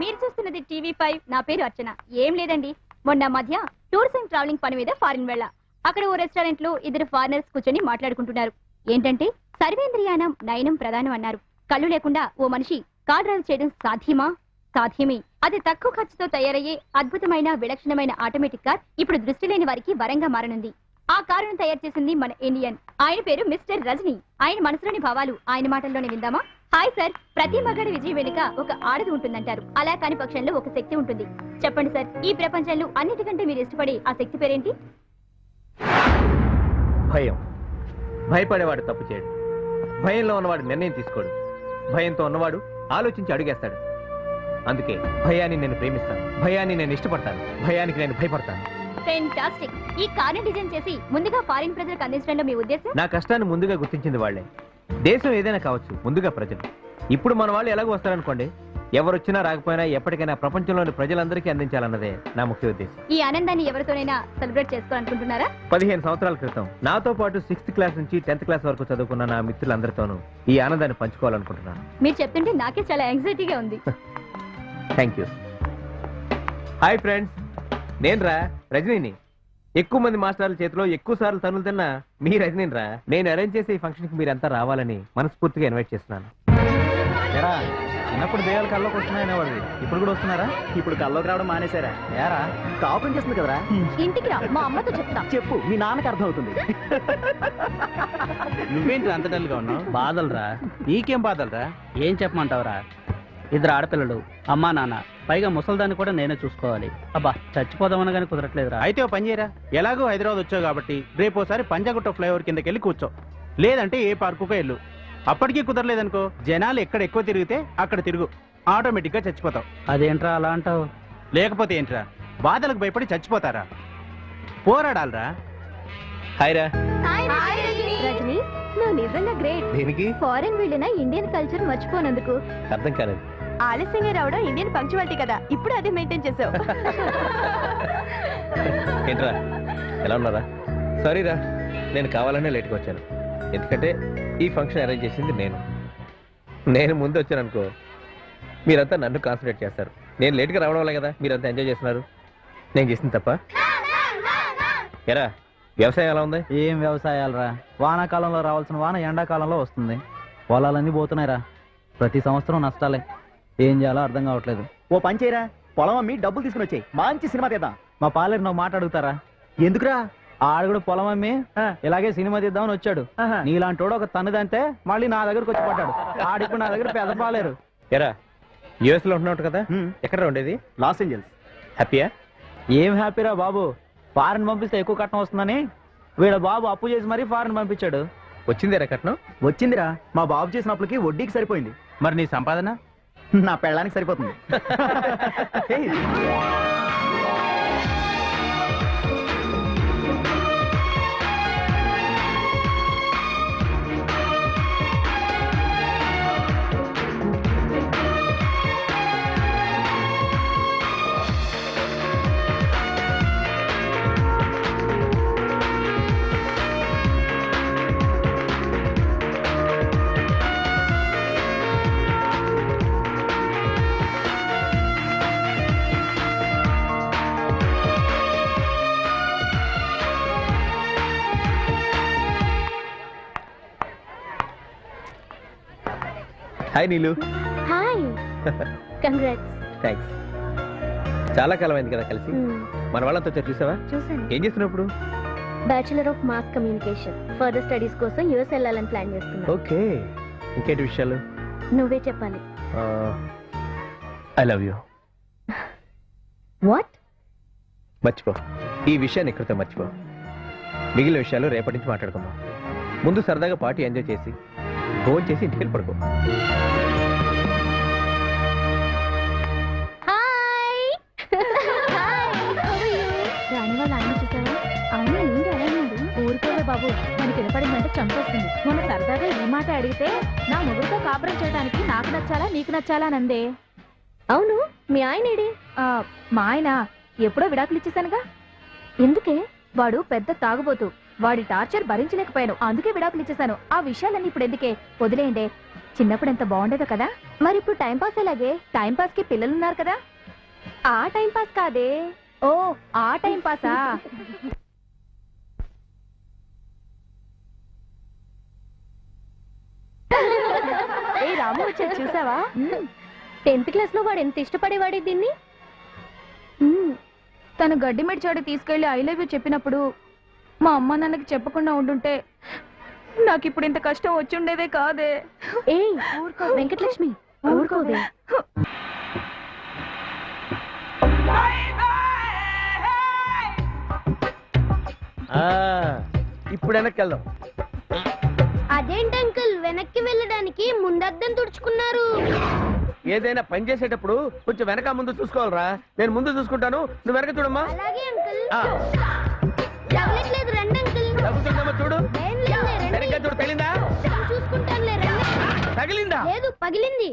మీరు చూస్తున్నది TV five. నా పేరు అర్చన. ఏం లేదండి. మొన్న మధ్య టూర్స్ అండ్ ట్రావెలింగ్ పని మీద ఫారిన్ వెళ్ళా. అక్కడ ఓ రెస్టారెంట్లో ఇద్దరు ఫారినర్స్ కూర్చొని మాట్లాడుకుంటున్నారు. ఏంటంటే సర్వేంద్రియానం నయనం ప్రధానం అన్నారు. కళ్ళు లేకుండా ఓ మనిషి కార్ డ్రైవ్ చేయడం సాధ్యమా? సాధ్యమే. అది తక్కువ ఖర్చుతో తయారయ్యే అద్భుతమైన విలక్షణమైన ఆటోమేటిక్ కార్ ఇప్పుడు దృష్టి లేని వారికి వరంగా మారనుంది. ఆ కారును తయారు చేసింది మన ఇండియన్. ఆయన పేరు మిస్టర్ రజనీ. ఆయన మనసులోని భావాలు. ఆయన మాటల్లోనే విందామా? హాయ్ సార్ ప్రతి మగాడి విజయం వెనుక ఒక ఆడది ఉంటుందంటారు. అలా కాని పక్షంలో ఒక శక్తి ఉంటుంది. చెప్పండి సార్ ఈ ప్రపంచంలో అన్నిటికంటే మీరు ఇష్టపడే ఆ శక్తి పేరేంటి? భయం. భయపడేవాడు తప్పు చేయడు. భయంలో ఉన్నవాడు నిర్ణయం తీసుకోడు. భయంతో ఉన్నవాడు ఆలోచించి అడుగేస్తాడు. అందుకే భయాన్ని నేను ప్రేమిస్తాను. భయాన్ని నేను ఇష్టపడతాను. భయానికి నేను భయపడతాను. ఫెంటాస్టిక్ ఈ కార్ని డిజైన్ చేసి ముందుగా ఫారిన్ ప్రజలకు అందించడంలో మీ ఉద్దేశం? నా కష్టాన్ని ముందుగా గుర్తించింది వాళ్ళే. దేశం ఏదైనా కావచ్చు ముందుగా ప్రజలు. ఇప్పుడు మన వాళ్ళు ఎలాగో వస్తారనుకోండి ఎవరొచ్చినా రాకపోయినా ఎప్పటికైనా ప్రపంచంలోని ప్రజలందరికీ అందించాలన్నదే నా ముఖ్య ఉద్దేశం. ఈ ఆనందాన్ని ఎవరితోనైనా సెలబ్రేట్ చేసుకోవాలనుకుంటున్నారా? పదిహేను సంవత్సరాల క్రితం నాతో పాటు సిక్స్త్ క్లాస్ నుంచి టెన్త్ క్లాస్ వరకు చదువుకున్న నా మిత్రులందరితోనూ ఈ ఆనందాన్ని పంచుకోవాలనుకుంటున్నాను. మీరు చెప్తుంటే నాకే చాలా యాంగ్జైటీగా ఉంది. థ్యాంక్ యూ హాయ్ ఫ్రెండ్స్ నేను రా రజనీని. ఎక్కువ మంది మాస్టర్ల చేతిలో ఎక్కువ సార్లు తనులు తిన్నా మీ రజనీని రా నేను అరేంజ్ చేసే ఈ ఫంక్షన్కి మీరంతా రావాలని మనస్ఫూర్తిగా ఇన్వైట్ చేస్తున్నాను. ఎరా చిన్నప్పుడు దేవాల కల్లోకి వస్తున్నాయనేవాడు ఇప్పుడు కూడా వస్తున్నారా? ఇప్పుడు కల్లోకి రావడం మానేశారా? ఏరా? కాపురం చేస్తుంది కదరా? ఇంటికి రా మా అమ్మతో చెప్తా. చెప్పు మీ నాన్నకి అర్థం అవుతుంది నువ్వేంటి అంత డల్గా ఉన్నావు? బాధలరా. నీకేం బాధలరా? ఏం చెప్పమంటావురా? ఇద్దరు ఆడపిల్లలు అమ్మా నాన్న. పైగా ముసల్దాన్ని కూడా నేనే చూసుకోవాలి. అబ్బా చచ్చిపోదామని కానీ కుదరట్లేదురా. అయితే ఓ పని చేయరా? ఎలాగో హైదరాబాద్ వచ్చావు కాబట్టి రేపు ఓసారి పంజాగుట్ట ఫ్లైఓవర్ కిందకి వెళ్ళి కూర్చో. లేదంటే ఏ పార్కుకో వెళ్ళు. అప్పటికీ కుదరలేదనుకో జనాలు ఎక్కడ ఎక్కువ తిరిగితే అక్కడ తిరుగు. ఆటోమేటిక్గా చచ్చిపోతావు. అదేంట్రా అలా అంటావు? లేకపోతే ఏంట్రా? బాధలకు భయపడి చచ్చిపోతారా? పోరాడాలరా హాయ్ రా రజని నువ్వు నిజంగా గ్రేట్. దేనికి? ఫారెన్ వెళ్ళిన ఇండియన్ కల్చర్ మర్చిపోనందుకు. అర్థం కాలేదు. ఆలస్యంగా రావడం ఇండియన్ పంక్చువాలిటీ కదా. ఇప్పుడు అదే మెయింటైన్ చేసావు. ఏంట్రా ఎలా ఉన్నారా? సారీ రా నేను కావాలనే లేట్గా వచ్చాను. ఎందుకంటే ఈ ఫంక్షన్ అరేంజ్ చేసింది నేను. నేను ముందు వచ్చాను అనుకో మీరంతా నన్ను కాన్సన్ట్రేట్ చేస్తారు. నేను లేట్గా రావడం వల్ల కదా మీరంతా ఎంజాయ్ చేస్తున్నారు. నేను చేసింది తప్ప? ఎరా వ్యవసాయం ఎలా ఉంది? ఏం వ్యవసాయాలరా? వానాకాలంలో రావాల్సిన వాన ఎండాకాలంలో వస్తుంది. పొలాలన్నీ పోతున్నాయిరా. ప్రతి సంవత్సరం నష్టాలే. ఏం చేయాలో అర్థం కావట్లేదు. ఓ పని చేయరా. పొలం అమ్మి డబ్బులు తీసుకుని వచ్చాయి. మంచి సినిమా తీద్దాం. మా పాలేరు నువ్వు మాట అడుగుతారా ఎందుకురా? ఆడు కూడా పొలం అమ్మి ఇలాగే సినిమా తీద్దామని వచ్చాడు. నీలాంటి ఒక తన్నుదంతే మళ్ళీ నా దగ్గరకు వచ్చి పడ్డాడు ఆడిప్పుడు నా దగ్గర పెద్ద పాలేరు. ఎరా యుఎస్లో ఉంటున్నావు కదా? ఎక్కడ ఉండేది? Los Angeles. హ్యాపీయా ఏం హ్యాపీరా బాబు? ఫారెన్ పంపిస్తే ఎక్కువ కట్నం వస్తుందని వీళ్ళ బాబు అప్పు చేసి మరీ ఫారెన్ పంపించాడు. వచ్చిందేరా కట్నం? వచ్చిందిరా. మా బాబు చేసిన అప్పులకి వడ్డీకి సరిపోయింది. మరి నీ సంపాదన? నా పెళ్ళానికి సరిపోతుంది. Hi Neelu hi congrats thanks చాలా కాలం అయింది కదా కలిసి. మన వాళ్ళంతా చూసావా? చూసాను ఏం చేస్తున్నావు ఇప్పుడు bachelor of mass communication further studies కోసం యుఎస్ వెళ్ళాలని ప్లాన్ చేస్తున్నా. ఓకే. ఇంకేంటి విషయాలు? నువ్వే చెప్పాలి. ఐ లవ్ యూ వాట్ మర్చిపో. ఈ విషయాన్ని ఇక్కడితో మర్చిపో. మిగిలిన విషయాలు రేపటి నుంచి మాట్లాడుకుందాం. ముందు సరదాగా పార్టీ ఎంజాయ్ చేసి ఫోన్ చేసి ఇంటికి పడుకో. హాయ్. రాని వాళ్ళ ఆయన చూసావా? అవునా ఏంటి అలా ఉంది ఊరుకోవే బాబు. మనకి వినపడిందంటే చంపేస్తుంది. మొన్న సరదాగా ఈ మాట అడిగితే నా మొగుడుతో కాపురం చేయడానికి నాకు నచ్చాలా నీకు నచ్చాలా నందే అవును మీ ఆయన ఏడి? మా ఆయన ఎప్పుడో విడాకులు ఇచ్చేసానుగా ఎందుకే? వాడు పెద్ద తాగుబోతు. వాడి టార్చర్ భరించలేకపోయాను. అందుకే విడాకులు ఇచ్చేసాను ఆ విషయాలన్నీ ఇప్పుడు ఎందుకే? వదిలేయండి. చిన్నప్పుడు ఎంత బాగుండేదో కదా? మరి ఇప్పుడు టైం పాస్ ఎలాగే? టైం పాస్కి పిల్లలు ఉన్నారు కదా? ఆ టైం పాస్ కాదే? ఓ ఆ టైం పాసా? ఏ రాము వచ్చాడు చూసావా? టెన్త్ క్లాస్లో వాడు ఎంత ఇష్టపడేవాడే దీన్ని. తను గడ్డి మెడిచాడు తీసుకెళ్ళి ఐ లవ్ యూ చెప్పినప్పుడు మా అమ్మ నాన్నకి చెప్పకుండా ఉండుంటే నాకు ఇప్పుడు ఇంత కష్టం వచ్చుండేదే కాదే. ఏ ఊరుకో వెంకటలక్ష్మి ఊరుకోదే ఆ, ఇప్పుడు వెనక్కి వెళ్దాం అదేంటి అంకుల్ వెనక్కి వెళ్ళడానికి ముందద్దం తుడుచుకున్నారు? ఏదైనా పని చేసేటప్పుడు కొంచెం వెనక ముందు చూసుకోవాలరా. నేను ముందు చూసుకుంటాను. నువ్వు వెనక చూడమ్మా. అలాగే అంకుల్. తగలట్లేదు రండి అంకుల్. తగ్గుతుందమ్మా చూడు. ఏం లేదులే, రండి. సరిగ్గా చూడు తగిలిందా? నేను చూసుకుంటానులే రండి. తగిలిందా? లేదు పగిలింది.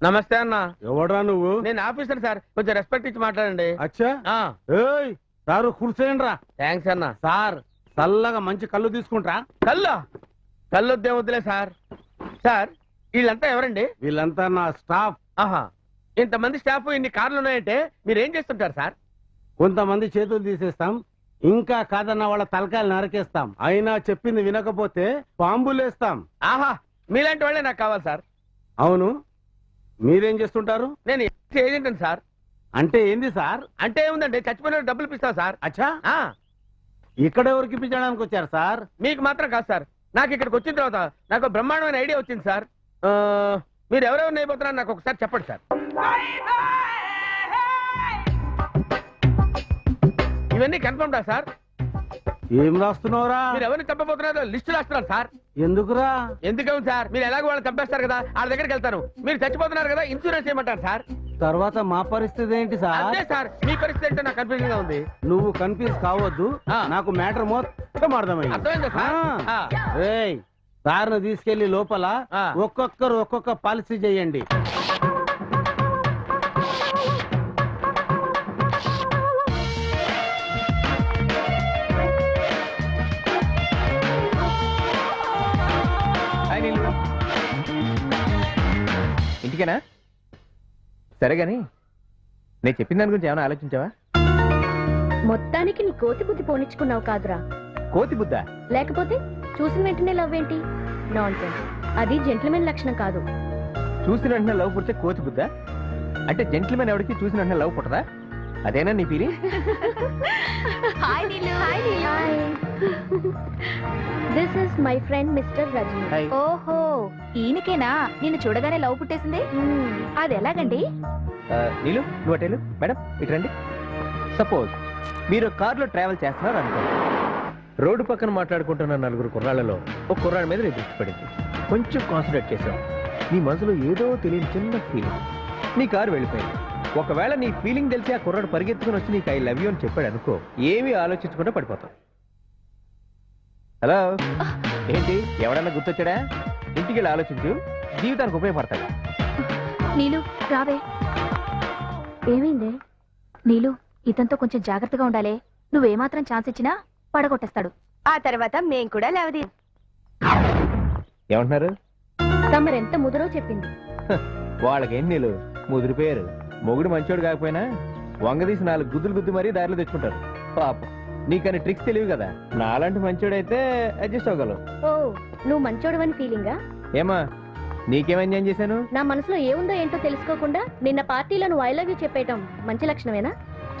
నమస్తే అన్న. ఎవడరా నువ్వు? నేను ఆఫీసర్ సార్. కొంచెం రెస్పెక్ట్ ఇచ్చి మాట్లాడండి. అచ్చా? ఏయ్ సారు కూర్చోయండిరా థ్యాంక్స్ అన్న. సార్ చల్లగా మంచి కళ్ళు తీసుకుంటా కల్లో కల్లొద్దే వద్దులే సార్. సార్ వీళ్ళంతా ఎవరండి? వీళ్ళంతా నా స్టాఫ్. ఆహా. ఇంతమంది స్టాఫ్ ఇన్ని కార్లు ఉన్నాయంటే మీరు ఏం చేస్తుంటారు సార్? కొంతమంది చేతులు తీసేస్తాం ఇంకా కాదన్న వాళ్ళ తలకాయలు నరికేస్తాం. అయినా చెప్పింది వినకపోతే పాంబులేస్తాం. ఆహా మీలాంటి వాళ్ళే నాకు కావాలి సార్. అవును మీరేం చేస్తుంటారు? నేను ఏజెంట్ సార్. అంటే ఏంది సార్? అంటే ఏముందండి చచ్చిపోయిన వాళ్ళకి డబ్బులు ఇప్పిస్తా సార్? అచ్చా. ఆ, ఇక్కడ ఎవరికి ఇప్పించడానికి వచ్చారు సార్? మీకు మాత్రం కాదు సార్. నాకు ఇక్కడికి వచ్చిన తర్వాత నాకు బ్రహ్మాండమైన ఐడియా వచ్చింది సార్. ఆ, మీరు ఎవరెవరు అయిపోతున్నారో నాకు ఒకసారి చెప్పండి సార్. ఇవన్నీ కన్ఫర్మ్ రా సార్? ఏం రాస్తున్నావురా? మీరు ఎవరిని చంపబోతున్నారో లిస్టు రాస్తున్నారు సార్. ఎందుకురా? ఎందుకని సార్? మీరు ఎలాగో వాళ్ళని చంపేస్తారు కదా వాళ్ళ దగ్గరికి వెళ్తాను మీరు చచ్చిపోతున్నారు కదా ఇన్సూరెన్స్ చేయమంటారు సార్. తర్వాత మా పరిస్థితి ఏంటి సార్? అదే సార్. మీ పరిస్థితి ఏంటో నాకు కన్ఫ్యూజన్గా ఉంది. నువ్వు కన్ఫ్యూజ్ కావద్దు. ఆ. నాకు మ్యాటర్ మొత్తం అర్థమైంది. అర్థమైందా సార్? ఆ. సార్ను తీసుకెళ్ళి లోపల ఆ. ఒక్కొక్కరు ఒక్కొక్క పాలసీ చేయండి. ఇంటికేనా సరే గాని నేను చెప్పిన దాని గురించి ఏమైనా ఆలోచించావా? మొత్తానికి నీ కోతి బుద్ధి పోనిచ్చుకున్నావు కాదురా. కోతి బుద్ధ? లేకపోతే చూసిన వెంటనే లవ్ ఏంటి? నాన్ అది జెంట్లమెన్ లక్షణం కాదు. చూసిన వెంటనే లవ్ పుడితే కోతి బుద్ధ? అంటే జెంట్లమెన్ ఎవరికి చూసిన వెంటనే లవ్ పుట్టదా? అదేనా నీ feeling hi Neelu hi Neelu this is my friend mister Rajani. ఓహో ఈయనకేనా? నిన్ను చూడగానే లవ్ పుట్టేసింది? అది ఎలాగండి? నీలు నువ్వు అటేలు మేడం ఇటు రండి. సపోజ్ మీరు కార్లో ట్రావెల్ చేస్తున్నారు అనుకో. రోడ్డు పక్కన మాట్లాడుకుంటున్న నలుగురు కుర్రాళ్ళలో ఒక కుర్రాడి మీద నీ దృష్టి పడింది. కొంచెం కాన్సన్ట్రేట్ చేసావు నీ మనసులో ఏదో తెలియని చిన్న ఫీలింగ్ నీ కారు వెళ్ళిపోయింది. ఒకవేళ నీ ఫీలింగ్ తెలిసి ఆ కుర్రాడు పరిగెత్తుకుని వచ్చి నీకు ఐ లవ్ యూ అని చెప్పాడు అనుకో ఏమీ ఆలోచించకుండా పడిపోతావు హలో ఏంటి? ఎవడన్నా గుర్తొచ్చాడా? ఇంటికి వెళ్ళి ఆలోచించు. జీవితానికి ఉపయోగపడతాడు నీలు రావే. ఏమైంది? నీలు ఇతనితో కొంచెం జాగ్రత్తగా ఉండాలి. నువ్వేమాత్రం ఛాన్స్ ఇచ్చినా పడగొట్టేస్తాడు. ఆ తర్వాత మేం కూడా లేవది. ఏమంటున్నారు? తమరెంత ముదురో చెప్పింది. వాళ్ళకి ఎన్నిలు ముదిరిపోయారు మొగుడు మంచోడు కాకపోయినా వంగదీసి నాలుగు గుద్దులు గుద్దు మరీ దారిలో తెచ్చుకుంటారు. పాపం. నీకని ట్రిక్స్ తెలియదు కదా. నాలాంటి మంచోడైతే అడ్జస్ట్ అవ్వగలవు. ఓ నువ్వు మంచోడవని ఫీలింగా? ఏమా నీకేం ఎంజాయ్ చేశాను? నా మనసులో ఏముందో ఏంటో తెలుసుకోకుండా నిన్న పార్టీలో నువ్వు ఐ లవ్ యూ చెప్పేయటం మంచి లక్షణమేనా?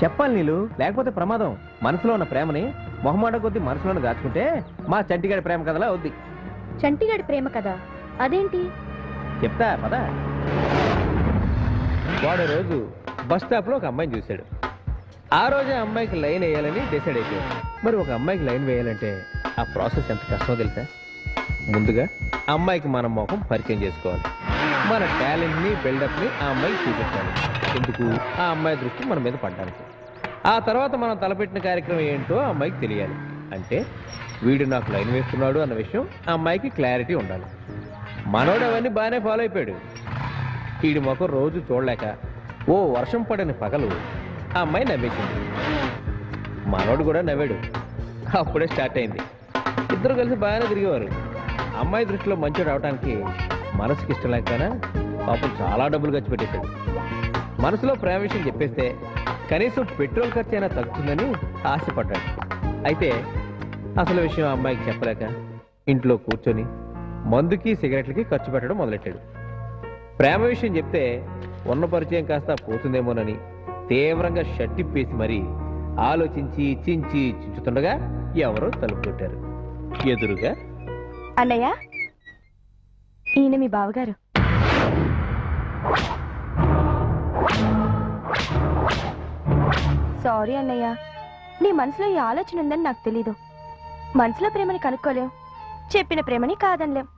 చెప్పాలి నీళ్ళు లేకపోతే ప్రమాదం. మనసులో ఉన్న ప్రేమని మొహమాట కొద్దీ మనసులోనే దాచుకుంటే మా చంటిగాడి ప్రేమ కథలా అవుద్ది. చంటిగాడి ప్రేమ కదా. అదేంటి? చెప్తా పద. వాడు రోజు బస్ స్టాప్లో ఒక అమ్మాయిని చూశాడు. ఆ రోజే అమ్మాయికి లైన్ వేయాలని డిసైడ్ అయిపోయాడు. మరి ఒక అమ్మాయికి లైన్ వేయాలంటే ఆ ప్రాసెస్ ఎంత కష్టమో తెలుసా? ముందుగా అమ్మాయికి మన మొఖం పరిచయం చేసుకోవాలి. మన టాలెంట్ని బిల్డప్ని ఆ అమ్మాయికి చూపించాలి. ఎందుకు? ఆ అమ్మాయి దృష్టి మన మీద పడ్డానికి. ఆ తర్వాత మనం తలపెట్టిన కార్యక్రమం ఏంటో ఆ అమ్మాయికి తెలియాలి. అంటే వీడు నాకు లైన్ వేస్తున్నాడు అన్న విషయం ఆ అమ్మాయికి క్లారిటీ ఉండాలి. మనోడు అవన్నీ బాగానే ఫాలో అయిపోయాడు. వీడి మొఖం రోజు చూడలేక ఓ వర్షం పడని పగలు ఆ అమ్మాయి నవ్వేసింది. మనోడు కూడా నవ్వాడు. అప్పుడే స్టార్ట్ అయింది. ఇద్దరు కలిసి బాగానే తిరిగేవారు. అమ్మాయి దృష్టిలో మంచోడు అవడానికి మనసుకి ఇష్టం లేకపోయినా పాపం చాలా డబ్బులు ఖర్చు పెట్టేశాడు. మనసులో ప్రేమ విషయం చెప్పేస్తే కనీసం పెట్రోల్ ఖర్చు అయినా తగ్గుతుందని ఆశపడ్డాడు. అయితే అసలు విషయం ఆ అమ్మాయికి చెప్పలేక ఇంట్లో కూర్చొని మందుకి సిగరెట్లకి ఖర్చు పెట్టడం మొదలెట్టాడు. ప్రేమ విషయం చెప్తే ఉన్న పరిచయం కాస్త పోతుందేమోనని తీవ్రంగా షట్టిప్పేసి మరీ ఆలోచించి చించి చించుతుండగా ఎవరో తలుపు కొట్టారు. ఎదురుగా అన్నయ్య ఈయన మీ బావగారు. సారీ అన్నయ్య నీ మనసులో ఈ ఆలోచన ఉందని నాకు తెలీదు. మనసులో ప్రేమని కనుక్కోలేం చెప్పిన ప్రేమని కాదనలేం.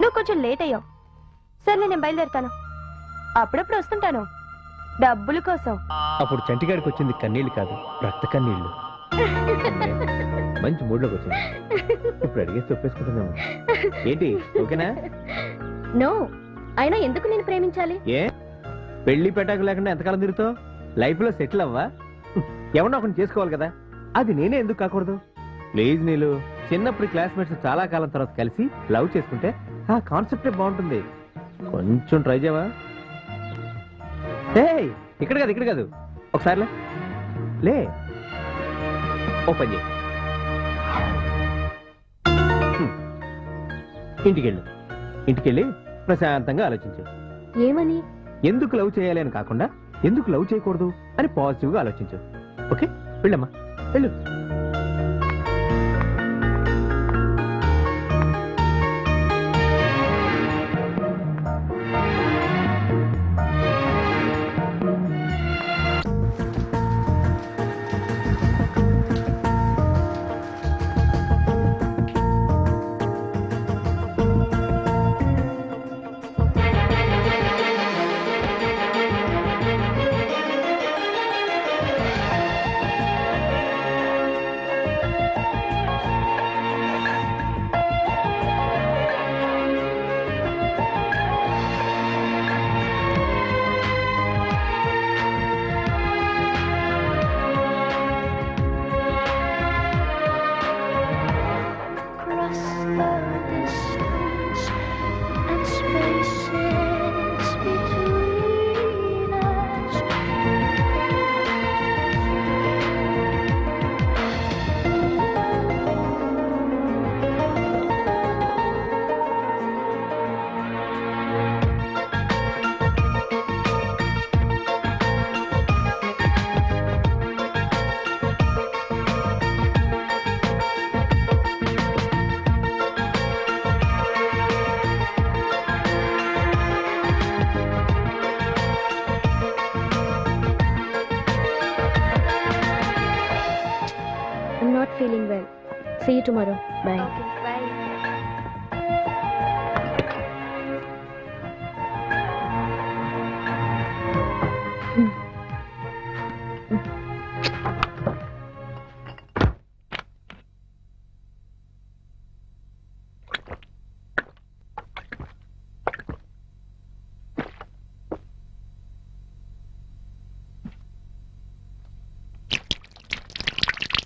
నువ్వు కొంచెం లేట్ అయ్యావు. సర్లే నేను బయలుదేరుతాను. అప్పుడప్పుడు వస్తుంటాను. డబ్బుల కోసం. అప్పుడు చంటిగాడికి వచ్చింది కన్నీళ్ళు కాదు రక్త కన్నీళ్ళు. మంచి మూడ్లోకి వచ్చింది. ఇప్పుడు అడిగేసి ఒప్పేసుకుంటుందేమో ఏంటి ఓకేనా? నో అయినా ఎందుకు నేను ప్రేమించాలి? ఏ? పెళ్ళి పెట్టాక లేకుండా ఎంతకాలం తిరుగుతావు? లైఫ్లో సెటిల్ అవ్వా? ఎవరినో ఒకరిని చేసుకోవాలి కదా. అది నేనే ఎందుకు కాకూడదు? ప్లీజ్ నీళ్ళు చిన్నప్పుడు క్లాస్మేట్స్ చాలా కాలం తర్వాత కలిసి లవ్ చేసుకుంటే ఆ కాన్సెప్టే బాగుంటుంది. కొంచెం ట్రై చేయవా? ఏయ్ ఇక్కడ కాదు ఇక్కడ కాదు. ఒకసారి లే. ఓపెన్ చేయి. ఇంటికెళ్ళు. ఇంటికెళ్ళి ప్రశాంతంగా ఆలోచించు. ఏమని? ఎందుకు లవ్ చేయాలి అని కాకుండా ఎందుకు లవ్ చేయకూడదు అని పాజిటివ్గా ఆలోచించు. ఓకే? వెళ్ళమ్మా. వెళ్ళు.